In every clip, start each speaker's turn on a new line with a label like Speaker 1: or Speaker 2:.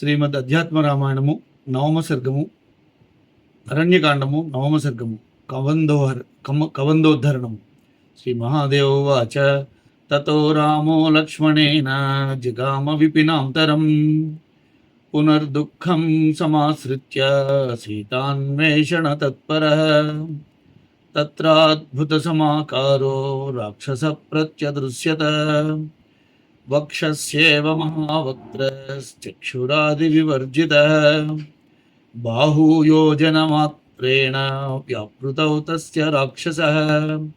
Speaker 1: శ్రీమద్ అధ్యాత్మ రామాయణము నవమ సర్గము అరణ్యకాండము నవమ సర్గము కవందోహర కమ కవందోద్ధరణము. శ్రీ మహాదేవ వాచ. తతో రామో లక్ష్మణేన జగామ విపినాంతరం. పునర్దుఃఖం సమాశ్రిత్య సీతాన్వేషణ తత్పర. తత్రాద్భుత సమాకారో రాక్షస ప్రత్యదృశ్యత. वक्षस्येव महावक्रश्चक्षुरादिविवर्जितः बाहूयोजनमात्रेण व्यापृतौ तस्य राक्षसः।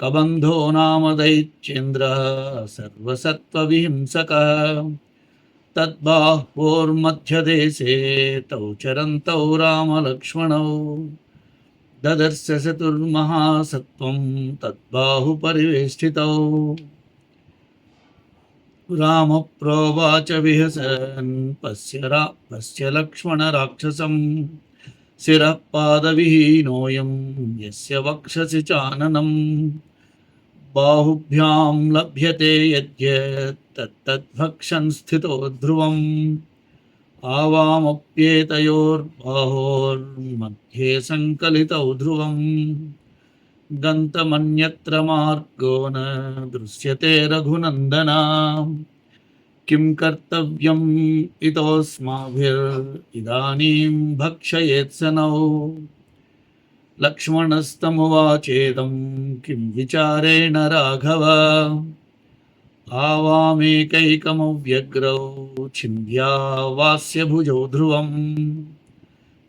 Speaker 1: कबन्धो नाम दैत्येन्द्रः सर्वसत्त्वविहिंसकः। तद्बाह्वोर्मध्यदेशे तौ चरन्तौ रामलक्ष्मणौ। ददर्श चतुर्महासत्त्वं तद्बाहुपरिवेष्टितौ। राम रामप्रोवाच विहसन्, पश्य रा, पश्य लक्ष्मणराक्षसं शिरः पादविहीनोऽयं यस्य वक्षसि चाननं। बाहुभ्यां लभ्यते यद्यत्तत्तद्भक्षन् स्थितो ध्रुवम्। आवामप्येतयोर्बाहोर्मध्ये सङ्कलितौ ध्रुवम्। गन्तमन्यत्र मार्गो न दृश्यते रघुनन्दना किं कर्तव्यम् इतोऽस्माभिर्इदानीं भक्षयेत्सनौ? लक्ष्मणस्तमुवाचेदं किं विचारेण राघव? आवामेकैकमव्यग्रौ छिन्द्या वास्य भुजौ ध्रुवम्।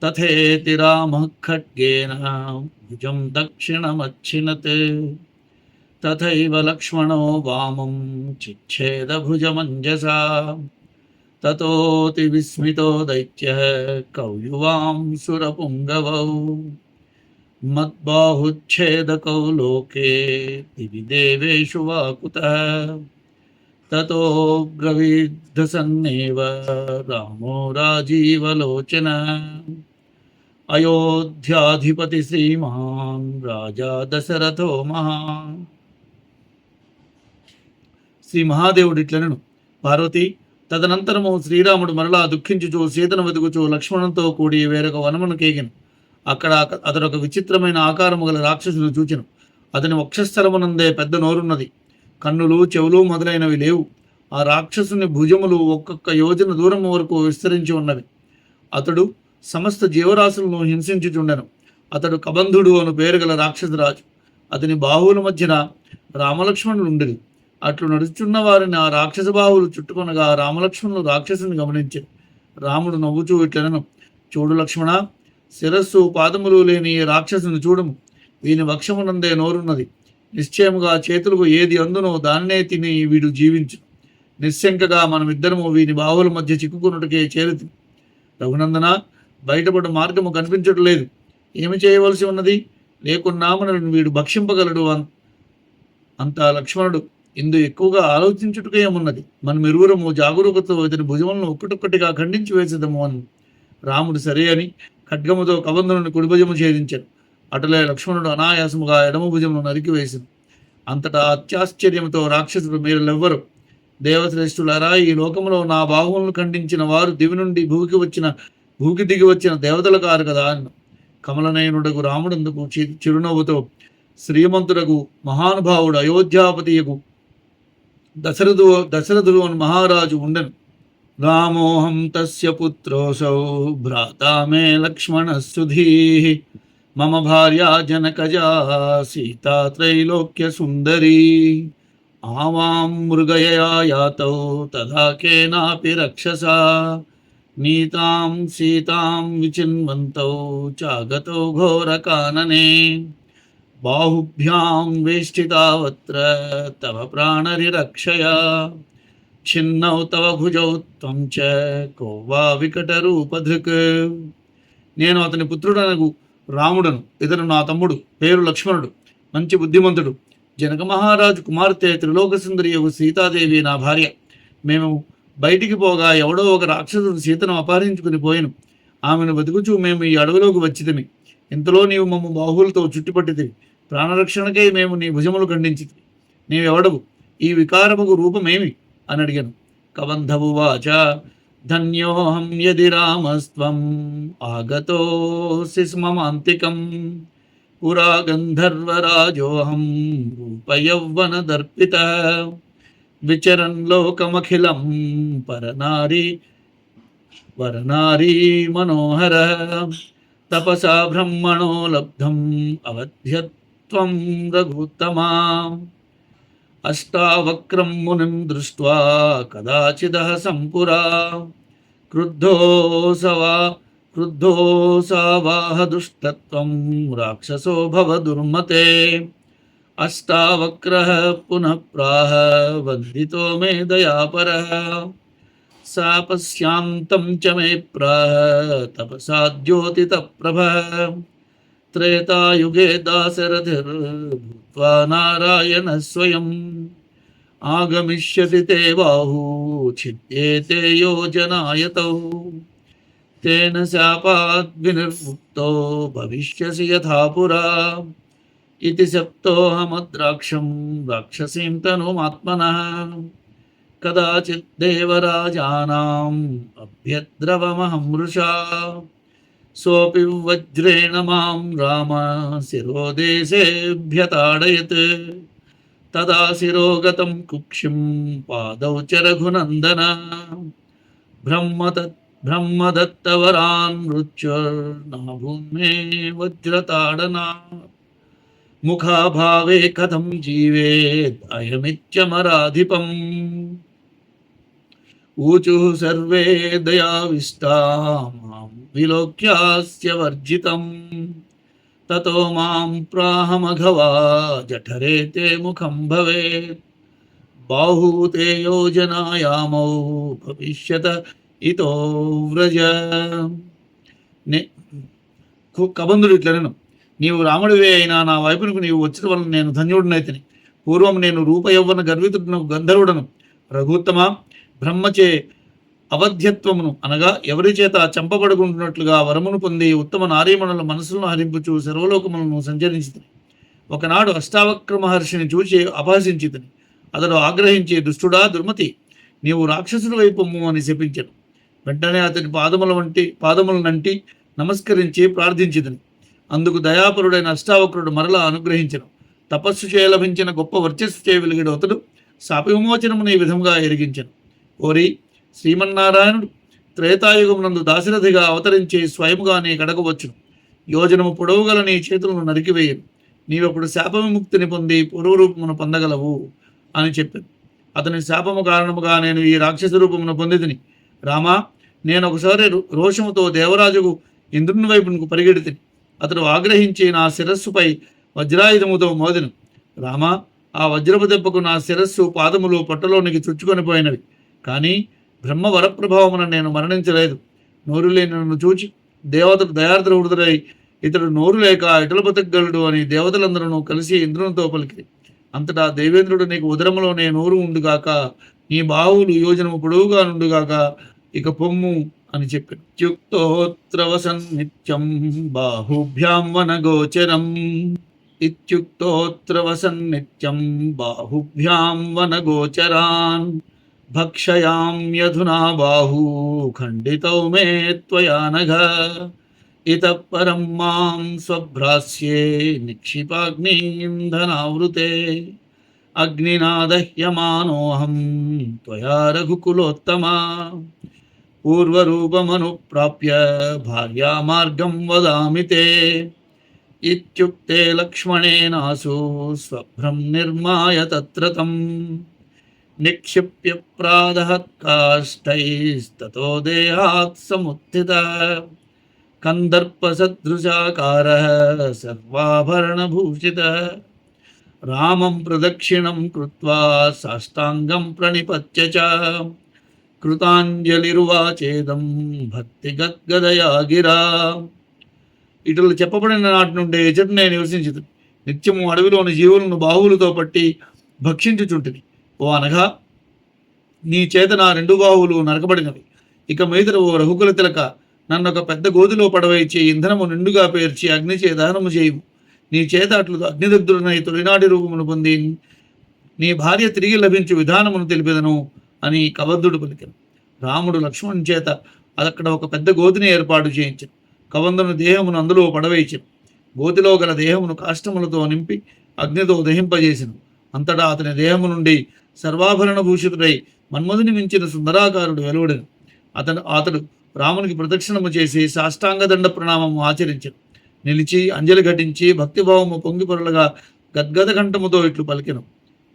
Speaker 1: तथेति रामः खड्गेन भुजं दक्षिणमच्छिनत् तथैव लक्ष्मणो वामं चिच्छेदभुजमञ्जसा ततोऽतिविस्मितो दैत्यः कौयुवां सुरपुङ्गवौ मद्बाहुच्छेदकौ लोके दिवि देवेषु वा कुतः ततो ब्रवीद्धसन्नेव रामो राजीवलोचन అయోధ్యాధిపతి శ్రీమహాన్ రాజా దశరథో మహా. శ్రీ మహాదేవుడు ఇట్లనను పార్వతి తదనంతరము శ్రీరాముడు మరలా దుఃఖించుచో సీతను వెతుకుచో లక్ష్మణంతో కూడి వేరొక వనమును కేగిను అక్కడ అతడు ఒక విచిత్రమైన ఆకారము గల రాక్షసును చూచెను. అతని వక్షస్థలమునందే పెద్ద నోరున్నది. కన్నులు చెవులు మొదలైనవి లేవు. ఆ రాక్షసుని భుజములు ఒక్కొక్క యోజన దూరం వరకు విస్తరించి ఉన్నవి. అతడు సమస్త జీవరాశులను హింసించుచుండెను. అతడు కబంధుడు అను పేరు గల రాక్షసరాజు. అతని బాహువుల మధ్యన రామలక్ష్మణులు ఉండేది అట్లు నడుచున్న వారిని ఆ రాక్షస బాహువులు చుట్టుకొనగా రామలక్ష్మణులు రాక్షసుని గమనించారు రాముడు నవ్వుచూ ఇట్లనను చూడు లక్ష్మణ శిరస్సు పాదములు లేని రాక్షసుని చూడము. వీని వక్షమునందే నోరున్నది. నిశ్చయముగా చేతులకు ఏది అందునో దాన్నే తిని వీడు జీవించు. నిశ్శంకగా మనమిద్దరము వీని బాహువుల మధ్య చిక్కుకున్నట్టుకే చేరుతి రఘునందన బయటపడ మార్గము కనిపించడం లేదు. ఏమి చేయవలసి ఉన్నది? లేకున్నా మనల్ని వీడు భక్షింపగలడు అన్ అంత లక్ష్మణుడు. ఇందు ఎక్కువగా ఆలోచించుటకే ఏమున్నది? మనం ఇరువురము జాగరూకతో ఇతని భుజములను ఒక్కటొక్కటిగా ఖండించి వేసేదము అని రాముడు సరే అని ఖడ్గముతో కబంధుని కుడి భుజము ఛేదించాడు అటులే లక్ష్మణుడు అనాయాసముగా ఎడమ భుజమును నరికి వేసింది అంతటా అత్యాశ్చర్యంతో రాక్షసుడు మీరు లెవ్వరు దేవశ్రేష్ఠులారా ఈ లోకంలో నా బాహువులను ఖండించిన వారు దివి నుండి భూమికి వచ్చిన భూకి దిగి వచ్చిన దేవతలు కారు కదా కమలనయనుడకు రాముడందుకు చిరునవ్వుతో శ్రీమంతుడకు మహానుభావుడు అయోధ్యాపతియకు దశరథు దశరథుడు అని మహారాజు ఉండను. రామోహం తస్య పుత్రోసౌ భ్రాతా మే లక్ష్మణ సుధీ. మమ భార్య జనకజా సీతా త్రైలోక్య సుందరీ. ఆవాం మృగయా యాతౌ తదా కేనాపి రక్షసా. నీతాం సీతాం విచిన్వంతౌ చాగతో ఘోరకాననే బాహుభ్యాం వేష్టితావత్ర తవ ప్రాణరిరక్షయ. చిన్నౌ తవ భుజౌ త్వం చ కో వికట రూపధృక్ నేను అతని పుత్రుడనగు రాముడను ఇతను నా తమ్ముడు పేరు లక్ష్మణుడు మంచి బుద్ధిమంతుడు. జనక మహారాజు కుమార్తె త్రిలోక సుందరి యొక్క సీతాదేవి నా భార్య. మేము బయటికి పోగా ఎవడో ఒక రాక్షసుడు సీతను అపహరించుకుని పోయాను. ఆమెను బతుకుచూ మేము ఈ అడవిలోకి వచ్చితిమి. ఇంతలో నీవు మమ్మ బాహువులతో చుట్టుపట్టితివి. ప్రాణరక్షణకై మేము నీ భుజములు ఖండించి నీవెవడవు? ఈ వికారముకు రూపమేమి? అని అడిగాను. కబంధవు వాచ. ధన్యోహం యది రామస్త్వం. ఆగతోసి మమాంతికం పురా గంధర్వరాజోహం రూపయవ్వన దర్పిత. విచరం లోకమఖిలం పరనారీ వరనారీ మనోహర తపసా బ్రహ్మణో లబ్ధం అవధ్యత్వం రఘుత్తమా. అష్టావక్రం మునిం దృష్ట్వా కదాచిదః సంపురా. క్రుద్ధోసవా క్రుద్ధోసావాహ దుష్టత్వం రాక్షసో భవ దుర్మతే. अष्टावक्रः पुनः प्राह वर्धि मे दयापर। सापस्यान्तं च मे प्राह तपसा द्योतितप्रभः त्रेतायुगे दाशरथिर्भूत्वा नारायण स्वयम् आगमिष्यति ते बाहू छिद्येते योजनायतौ। तेन शापाद्विनिर्मुक्तो भविष्यसि यथा पुरा। इति सप्तोऽहमद्राक्षं राक्षसीं तनुमात्मनः। कदाचित् देवराजानाम् अभ्यद्रवमहं मृषा। सोऽपि वज्रेण माँ राम शिरोदेशेभ्यताडयत् तदा शिरो गुक्षि कुक्षिं पादौ च रघुनन्दन। ब्रह्म ब्रह्मदत्तवरान् मृत्युर्नाभूमे वज्रताडनात्। ముఖాభావే కథం జీవేత్ అయమిత్యమరాధిపం. ఊచు సర్వే దయావిష్టా మాం విలోక్యాస్య వర్జితం. తతో మాం ప్రాహమఘవా జఠరే తే ముఖం భవేత్. బాహూతే యోజనాయామౌ భవిష్యత ఇతో వ్రజ. నే కబంధుడు ఇట్లనను నీవు రాముడివే అయినా నా వైపునకు నీవు వచ్చిన వలన నేను ధన్యుడినైతిని పూర్వం నేను రూప యవ్వన గర్వితుడను గంధర్వుడను. రఘుత్తమ బ్రహ్మచే అవధ్యత్వమును అనగా ఎవరి చేత చంపబడుకుంటున్నట్లుగా వరమును పొంది ఉత్తమ నారీమణుల మనసులను హరింపుచు సర్వలోకములను సంచరించితిని. ఒకనాడు అష్టావక్ర మహర్షిని చూచి అపహసించితిని. అతడు ఆగ్రహించి దుష్టుడా దుర్మతి నీవు రాక్షసుడి వైపు అని శపించను. వెంటనే అతని పాదముల వంటి పాదములనంటి నమస్కరించి ప్రార్థించిదని అందుకు దయాపరుడైన అష్టావక్రుడు మరలా అనుగ్రహించను. తపస్సు చేయ లభించిన గొప్ప వర్చస్సు చేయగలిగాడు అతడు శాపవిమోచనమును ఈ విధంగా ఎరిగించను. ఓరి శ్రీమన్నారాయణుడు త్రేతాయుగమునందు దాశరథిగా అవతరించి స్వయముగా నీ కడగవచ్చును యోజనము పొడవుగల నీ చేతులను నరికివేయను నీవప్పుడు శాప విముక్తిని పొంది పూర్వరూపమును పొందగలవు అని చెప్పాను. అతని శాపము కారణముగా నేను ఈ రాక్షస రూపమును పొందితిని. రామా నేను ఒకసారి రో- రోషముతో దేవరాజుకు ఇంద్రుని వైపునకు పరిగెడితిని. అతడు ఆగ్రహించి నా శిరస్సుపై వజ్రాయుధముతో మోదెను. రామా ఆ వజ్రపు దెబ్బకు నా శిరస్సు పాదములు పొట్టలోనికి చుచ్చుకొని పోయినవి. కానీ బ్రహ్మ వరప్రభావమున నేను మరణించలేదు. నోరు లేని నన్ను చూచి దేవతలు దయార్ద్ర హృదయై ఇతడు నోరు లేక ఇటల బతకగలడు అని దేవతలందరూ కలిసి ఇంద్రునితో పలికిరి. అంతటా దేవేంద్రుడు నీకు ఉదరములోనే నోరు ఉండుగాక నీ బాహువులు యోజనము పొడవుగా నుండుగాక ఇక పొమ్ము అని చెప్పి. ఇత్యుక్తోత్రవసన్ నిత్యం బాహుభ్యాం వనగోచరం. ఇత్యుక్తోత్రవసన్ నిత్యం బాహుభ్యాం వనగోచరాన్. భక్షయామ్యధునా బాహూ ఖండితౌ మే త్వయా నఘ ఇతః పరం మాం స్వభ్రాస్యే నిక్షిపాగ్నింధనావృతే అగ్నినా దహ్యమానోహం త్వయా రఘుకులోత్తమా. పూర్వరూపమనుప్రాప్య భార్యామార్గం వదామి తే ఇత్యుక్తే లక్ష్మణేనాసు స్వభ్రం నిర్మాయ తత్ర తం నిక్షిప్య ప్రాదహత్కాష్టైస్తతో దేహాత్ సముత్థిత కందర్పసదృశాకార సర్వాభరణభూషిత రామం ప్రదక్షిణం కృత్వా సాష్టాంగం ప్రణిపత్య చ కృతాంజలిరువాచేదం భక్తిగద్గదయా గిరా ఇటు చెప్పబడిన నాటి నుండి ఎచటనే నివసించదు నిత్యము అడవిలోని జీవులను బాహువులతో పట్టి భక్షించుచుంటిది ఓ అనగా నీ చేత నా రెండు బాహువులు నరకబడినవి. ఇక మీదట ఓ రఘుకుల తిలక నన్ను ఒక పెద్ద గోతిలో పడవైచి ఇంధనము నిండుగా పేర్చి అగ్నిచే దహనము చేయము. నీ చేత అట్లు అగ్నిదగ్ధులనై తొలినాటి రూపమును పొంది నీ భార్య తిరిగి లభించు విధానమును తెలిపెదను. అని కబద్ధుడు పలికాను రాముడు లక్ష్మణుని చేత అక్కడ ఒక పెద్ద గోతిని ఏర్పాటు చేయించను కవందుని దేహమును అందులో పడవేయించను గోతిలో గల దేహమును కాష్టములతో నింపి అగ్నితో దహింపజేసెను అంతటా అతని దేహము నుండి సర్వాభరణ భూషితుడై మన్మధుని మించిన సుందరాకారుడు వెలువడెను. అతను అతడు రామునికి ప్రదక్షిణము చేసి సాష్టాంగ దండ ప్రణామము ఆచరించను నిలిచి అంజలి ఘటించి భక్తిభావము పొంగిపొరలుగా గద్గద కంఠముతో ఇట్లు పలికెను.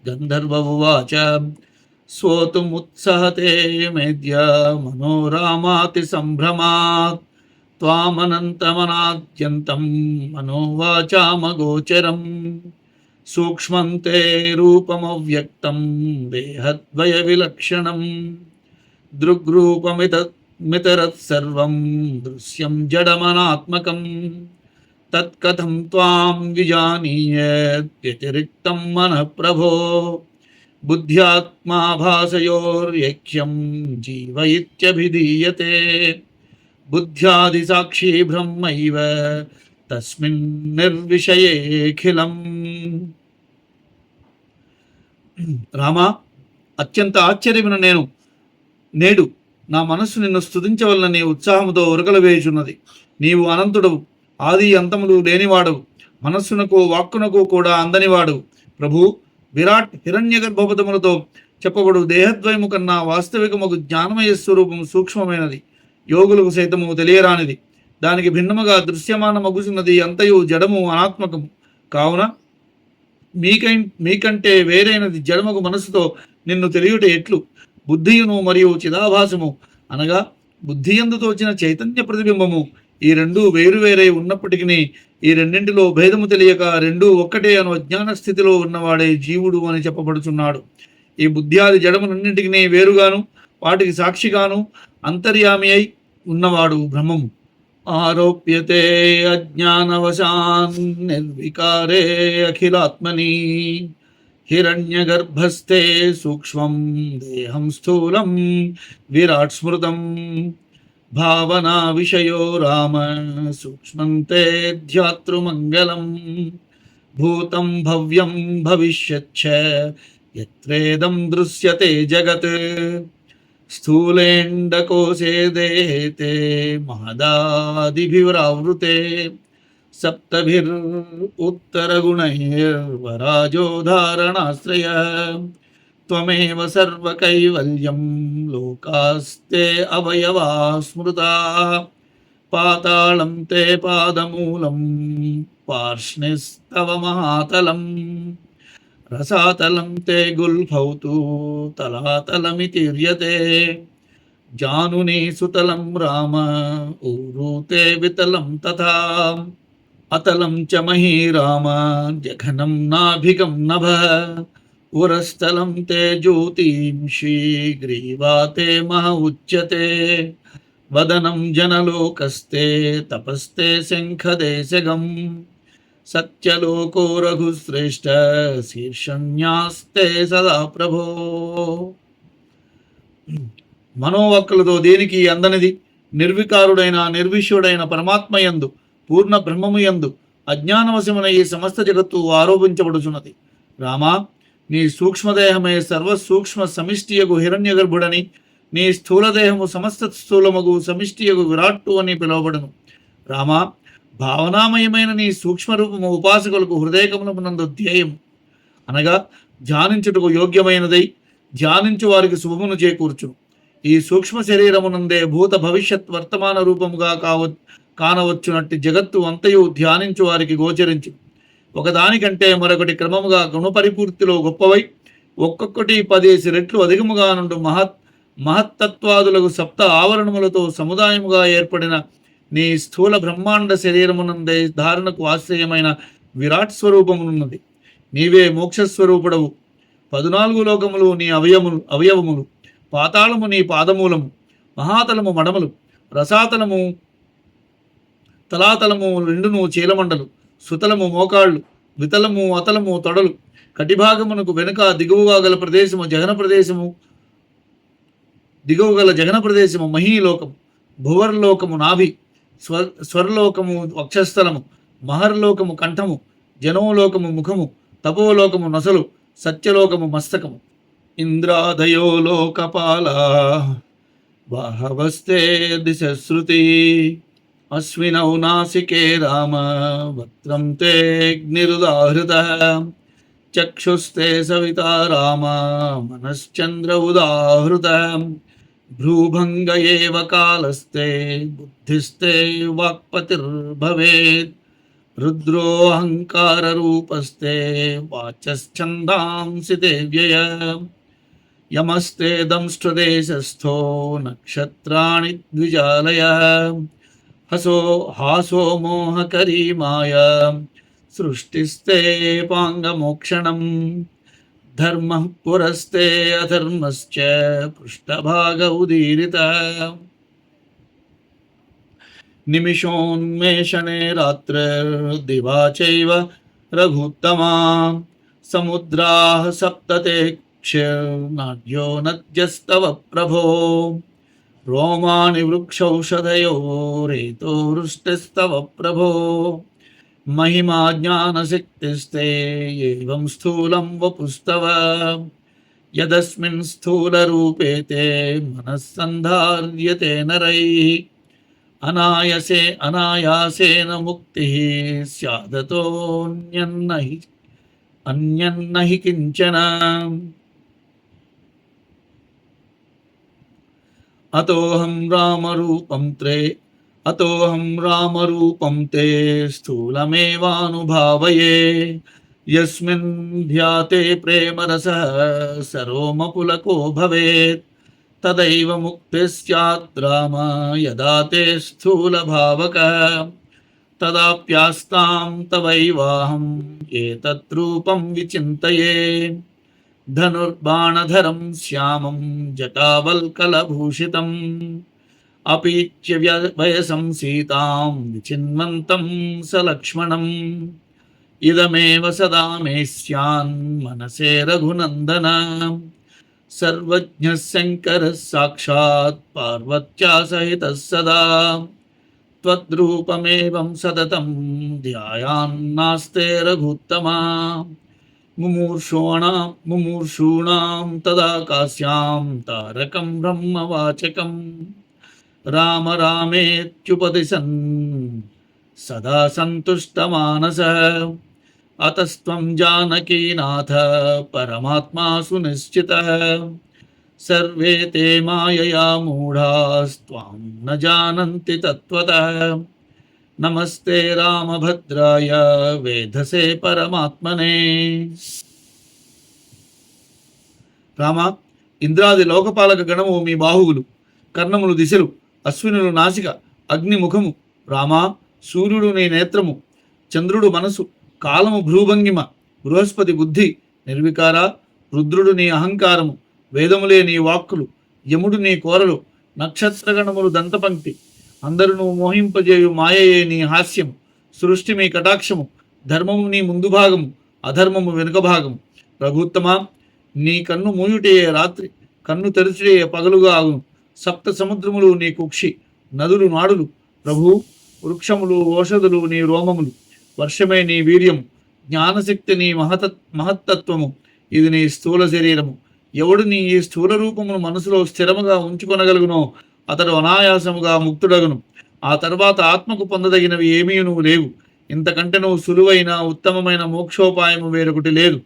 Speaker 1: గంధర్వవాచ स्वोतुमुत्सहते मेद्य मनोरामातिसम्भ्रमात् त्वामनन्तमनाद्यन्तं मनोवाचामगोचरं सूक्ष्मं ते रूपमव्यक्तं देहद्वयविलक्षणं दृग्रूपमित मितरत्सर्वं दृश्यं जडमनात्मकं तत्कथं त्वां विजानीयेत् व्यतिरिक्तं मनः प्रभो వ్యతిరిక్తం జీవైత్యభిధీయతే బుద్ధ్యాది సాక్షి జీవ ఇత్యభిధీయతే బ్రహ్మైవ తస్మిన్ నిర్విషయేఖిలం రామా అత్యంత ఆశ్చర్యమైన నేను నేడు నా మనస్సు నిన్ను స్తుతించవలనని ఉత్సాహముతో ఉరకలు వేయుచున్నది నీవు అనంతుడవు ఆది అంతములు లేనివాడవు మనస్సునకు వాక్కునకు కూడా అందనివాడు ప్రభు విరాట్ హిరణ్య గర్భపదములతో చెప్పబడు దేహద్వయము కన్నా వాస్తవికముకు జ్ఞానమయ స్వరూపం సూక్ష్మమైనది. యోగులకు సైతము తెలియరానిది. దానికి భిన్నముగా దృశ్యమానమగుచున్నది అంతయు జడము అనాత్మకము. కావున మీకై మీకంటే వేరైనది జడముకు మనసుతో నిన్ను తెలియుట ఎట్లు? బుద్ధియును మరియు చిదాభాసము అనగా బుద్ధియందుతో వచ్చిన చైతన్య ప్రతిబింబము ఈ రెండు వేరు వేరే ఉన్నప్పటికీ ఈ రెండింటిలో భేదము తెలియక రెండూ ఒక్కటే అను అజ్ఞాన స్థితిలో ఉన్నవాడే జీవుడు అని చెప్పబడుచున్నాడు. ఈ బుద్ధ్యాది జడములన్నింటినీ వేరుగాను వాటికి సాక్షిగాను అంతర్యామి అయి ఉన్నవాడు బ్రహ్మము. ఆరోప్యతే అజ్ఞానవశాన్ నిర్వికారే అఖిలాత్మని హిరణ్యగర్భస్థే సూక్ష్మం దేహం స్థూలం విరాట్ స్మృతం. भावना विषयो राम सूक्ष्मन्ते ध्यातृमङ्गलम्, भूतं भव्यं भविष्यच्छ, यत्रेदं दृश्यते जगत्। स्थूलेण्डकोशे देहेते महदादिभिरावृते सप्तभिर् उत्तरगुणैर्वराजो धारणाश्रय त्वमेव सर्वकैवल्यं लोकास्ते अवयवा स्मृता। पातालं ते पादमूलं, पार्ष्णिस्तव महातल। रसातलं ते गुल्फौतु तलातल ह्रियते जानुनी सुतलं राम ऊरुते वितलं तथा। अतलं च मही राम जघनं नाभिगं नभ। ఉరస్థలం తే జ్యోతింషి గ్రీవా తే మహ ఉచ్యతే. వదనం జనలోకస్తే తపస్తే శంఖదేశగం సత్యలోకో రఘుశ్రేష్ఠ శీర్షణ్యాస్తే సదా ప్రభో. మనోవక్కులతో దేనికి అందనిది? నిర్వికారుడైన నిర్విష్యుడైన పరమాత్మయందు పూర్ణ బ్రహ్మముయందు అజ్ఞానవశమున ఈ సమస్త జగత్తు ఆరోపించబడుచున్నది. రామా నీ సూక్ష్మదేహమే సర్వ సూక్ష్మ సమిష్టియగు హిరణ్యగర్భుడని నీ స్థూలదేహము సమస్త స్థూలమగు సమిష్టియగు విరాట్టు అని పిలువబడును. రామా భావనామయమైన నీ సూక్ష్మరూపము ఉపాసకులకు హృదయకములమునందు ధ్యేయము. అనగా ధ్యానించుటకు యోగ్యమైనదై ధ్యానించు వారికి శుభమును చేకూర్చును. ఈ సూక్ష్మ శరీరమునందే భూత భవిష్యత్ వర్తమాన రూపముగా కావ కానవచ్చునట్టి జగత్తు అంతయు ధ్యానించు వారికి గోచరించు ఒకదానికంటే మరొకటి క్రమముగా గుణపరిపూర్తిలో గొప్పవై ఒక్కొక్కటి పదేసి రెట్లు అధికముగా నుండి మహత్ మహత్తత్వాదులకు సప్త ఆవరణములతో సముదాయముగా ఏర్పడిన నీ స్థూల బ్రహ్మాండ శరీరమునందే ధారణకు ఆశ్రయమైన విరాట్ స్వరూపమునున్నది. నీవే మోక్షస్వరూపుడవు. పదునాలుగు లోకములు నీ అవయములు అవయవములు. పాతాళము నీ పాదమూలము. మహాతలము మడమలు. రసాతలము తలాతలము రెండును చీలమండలు. సుతలము మోకాళ్ళు వితలము అతలము తొడలు కటిభాగమునకు వెనుక దిగువగా గల ప్రదేశము జగన ప్రదేశము దిగువ గల జగన ప్రదేశము మహీలోకము భువర్లోకము నాభి స్వ స్వర్లోకము వక్షస్థలము మహర్లోకము కంఠము జనోలోకము ముఖము తపోలోకము నొసలు సత్యలోకము మస్తకము. ఇంద్రాదయో లోకపాల బాహవస్తే దిశశ్రుతి अश्विनौ नासिके राम वक्त्रं ते तेऽग्निरुदाहृतः चक्षुस्ते सविता राम मनश्चन्द्र उदाहृतः भ्रूभङ्ग एव कालस्ते बुद्धिस्ते वाक्पतिर्भवेत्, रुद्रोऽहङ्काररूपस्ते वाचश्छन्दांसि देव्यय यमस्ते दंष्टदेशस्थो नक्षत्राणि द्विजालयः। हसो हासो मोहकरी माया सृष्टिस्ते पाङ्गमोक्षणम्। धर्मः पुरस्ते अधर्मश्च पृष्ठभाग उदीरितः निमिषोन्मेषणे रात्रिर्दिवा चैव रघुत्तमा। समुद्राः सप्तते क्षीर्नाड्यो नद्यस्तव प्रभो। रोमाणि वृक्षौषधयो रेतो वृष्टिस्तव प्रभो महिमा ज्ञानशक्तिस्ते एवं स्थूलं वपुस्तव यदस्मिन् स्थूलरूपे ते मनः सन्धार्यते नरैः अनायसे अनायासेन मुक्तिः स्यादतोऽन्यन्न हि अन्यन्न हि किञ्चन अतोऽहं रामरूपं त्रे अतोऽहं रामरूपं ते स्थूलमेवानुभावये। यस्मिन् ध्याते प्रेमरसः सरोमपुलको भवेत्। तदैव मुक्तिः स्यात् राम यदा ते स्थूलभावकः। तदाप्यास्तां तवैवाहम् एतत् रूपं विचिन्तये। धनुर्बाणधरं श्यामं जटावल्कलभूषितम्। अपीच्य व्य- वयसं सीतां विचिन्वन्तं स लक्ष्मणम्। इदमेव सदा मे स्यान् मनसे रघुनन्दन। सर्वज्ञः शङ्करः साक्षात् पार्वत्या सहितः सदा। त्वद्रूपमेवं सततं ध्यायान्नास्ते रघुत्तमा। मुमूर्षोणां, मुमूर्षूणां, तदा कास्यां तारकं, ब्रह्मवाचकं। राम रामेत्युपदिशन्, सदा सन्तुष्टमानसः। अतस्त्वं जानकीनाथ परमात्मा सुनिश्चितः। सर्वे ते मायया मूढास्त्वां न जानन्ति तत्त्वतः। నమస్తే రామభద్రాయ వేధసే పరమాత్మనే. రామ ఇంద్రాది లోకపాలక గణము మీ బాహువులు కర్ణములు దిశలు అశ్వినులు నాసిక అగ్నిముఖము. రామా సూర్యుడు నీ నేత్రము చంద్రుడు మనసు కాలము భ్రూభంగిమ బృహస్పతి బుద్ధి నిర్వికార రుద్రుడు నీ అహంకారము వేదములే నీ వాక్కులు యముడు నీ కోరలు నక్షత్రగణములు దంతపంక్తి. అందరును మోహింపజేయు మాయయే నీ హాస్యం సృష్టి మీ కటాక్షము ధర్మము నీ ముందు భాగము అధర్మము వెనుక భాగము. రఘుత్తమా నీ కన్ను మూయుటయే రాత్రి కన్ను తెరుచుటే పగలుగా ఆగును. సప్త సముద్రములు నీ కుక్షి నదులు నాడులు. ప్రభు వృక్షములు ఓషధులు నీ రోమములు. వర్షమే నీ వీర్యము జ్ఞానశక్తి నీ మహత మహత్తత్వము. ఇది నీ స్థూల శరీరము. ఎవడు నీ ఈ స్థూల రూపమును మనసులో స్థిరముగా ఉంచుకొనగలుగునో అతడు అనాయాసముగా ముక్తుడగును. ఆ తర్వాత ఆత్మకు పొందదగినవి ఏమీ నువ్వు లేవు. ఇంతకంటే నువ్వు సులువైన ఉత్తమమైన మోక్షోపాయము వేరొకటి లేదు.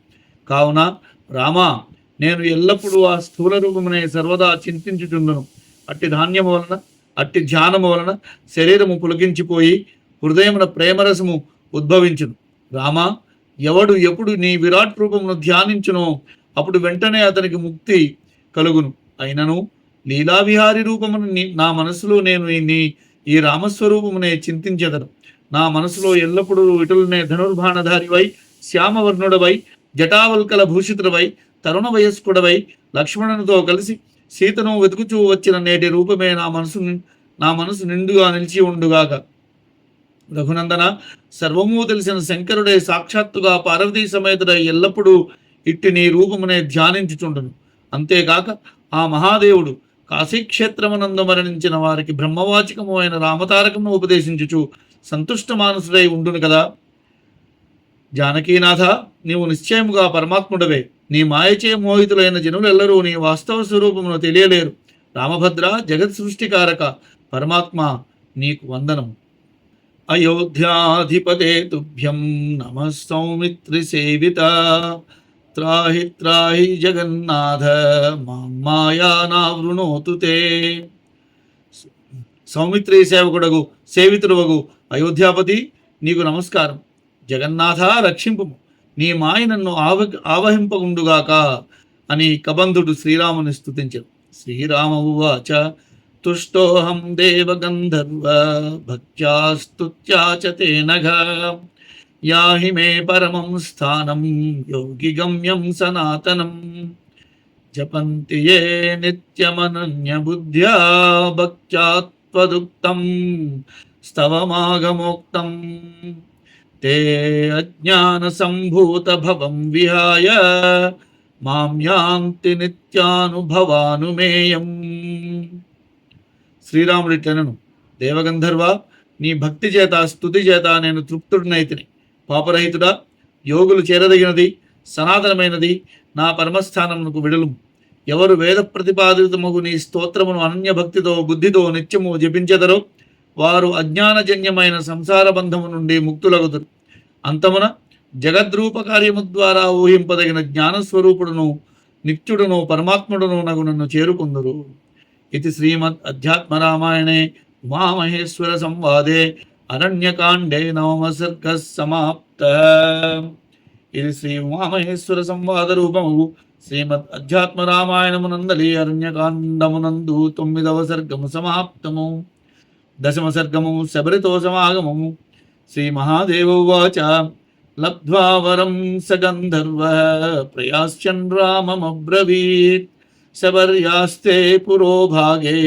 Speaker 1: కావున రామా నేను ఎల్లప్పుడూ ఆ స్థూల రూపమునే సర్వదా చింతించుచుండను. అట్టి ధాన్యము వలన అట్టి ధ్యానము వలన శరీరము పులకించిపోయి హృదయమున ప్రేమరసము ఉద్భవించును. రామా ఎవడు ఎప్పుడు నీ విరాట్ రూపమును ధ్యానించునో అప్పుడు వెంటనే అతనికి ముక్తి కలుగును. అయినను లీలావిహారి రూపమును నా మనసులో నేను నీ ఈ రామస్వరూపమునే చింతించెదను. నా మనసులో ఎల్లప్పుడూ ఇటులనే ధనుర్బాణధారివై శ్యామవర్ణుడవై జటావల్కల భూషితుడవై తరుణ వయస్కుడవై లక్ష్మణునితో కలిసి సీతను వెతుకుచూ వచ్చిన నేటి రూపమే నా మనసు నా మనసు నిండుగా నిలిచి ఉండుగాక. రఘునందన సర్వము తెలిసిన శంకరుడే సాక్షాత్తుగా పార్వతీ సమేతుడై ఎల్లప్పుడూ ఇట్టి నీ రూపమునే ధ్యానించుచుండును. అంతేగాక ఆ మహాదేవుడు కాశీక్షేత్రమునందు మరణించిన వారికి బ్రహ్మవాచకము అయిన రామతారకమును ఉపదేశించుచు సంతుష్ట మానసుడై ఉండును కదా. జానకీనాథ నీవు నిశ్చయముగా పరమాత్ముడవే. నీ మాయచే మోహితులైన జనులెల్లరూ నీ వాస్తవ స్వరూపమును తెలియలేరు. రామభద్ర జగత్ సృష్టికారక పరమాత్మ నీకు వందనం అయోధ్యాధిపతే తుభ్యం నమ సౌమిత్రి సేవిత. త్రాహి త్రాహి జగన్నాథ మాం మాయా నావృణోతు తే. సౌమిత్రి సేవకుడగు సేవితుడవగు అయోధ్యాపతి నీకు నమస్కారం. జగన్నాథ రక్షింపు నీ మాయ నన్ను ఆవ ఆవహింపకుండుగాక అని కబంధుడు శ్రీరాముని స్థుతించాడు శ్రీరామ ఉవాచ తుష్టోహం దేవగంధర్వ భక్త్యాస్తుత్యా చ తేనఘ యాహి మే పరమం స్థానం యోగి గమ్యం సనాతనం. జపంతి ఏ నిత్యమనన్య బుద్ధ్యా భక్త్యాత్వదుక్తం స్తవమాగమోక్తం. తే అజ్ఞాన సంభూత భవం విహాయ మాం యాంతి నిత్యానుభవానుమేయం. శ్రీరాముడిట్లనను దేవగంధర్వ నీ భక్తి చేత స్థుతి చేత నేను తృప్తుడినైతిని. పాపరహితుడా యోగులు చేరదగినది సనాతనమైనది నా పరమస్థానమునకు విడులు. ఎవరు వేద ప్రతిపాదితముగు నీ స్తోత్రమును అనన్య భక్తితో బుద్ధితో నిత్యము జపించెదరో వారు అజ్ఞానజన్యమైన సంసార బంధము నుండి ముక్తులగుతురు అంతమున జగద్రూప కార్యము ద్వారా ఊహింపదగిన జ్ఞానస్వరూపుడును నిత్యుడును పరమాత్ముడును నగు నన్ను చేరుకుందరు. ఇది శ్రీమద్ అధ్యాత్మ రామాయణే ఉమామహేశ్వర సంవాదే. అరణ్యకాండే నవమ సర్గ సమాప్త ఇది శ్రీ ఉమామహేశ్వర సంవాద రూపము శ్రీమద్ అధ్యాత్మ రామాయణమునందలి అరణ్యకాండమునందు తొమ్మిదవ సర్గము సమాప్తము దశమ సర్గము శబరితో సమాగమము శ్రీ మహాదేవ ఉవాచ లబ్ధ్వా వరం స గంధర్వ ప్రయాశ్చన్ రామమబ్రవీత్ శబర్యాస్తే పురోభాగే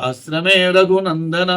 Speaker 1: ఆశ్రమే రఘునందన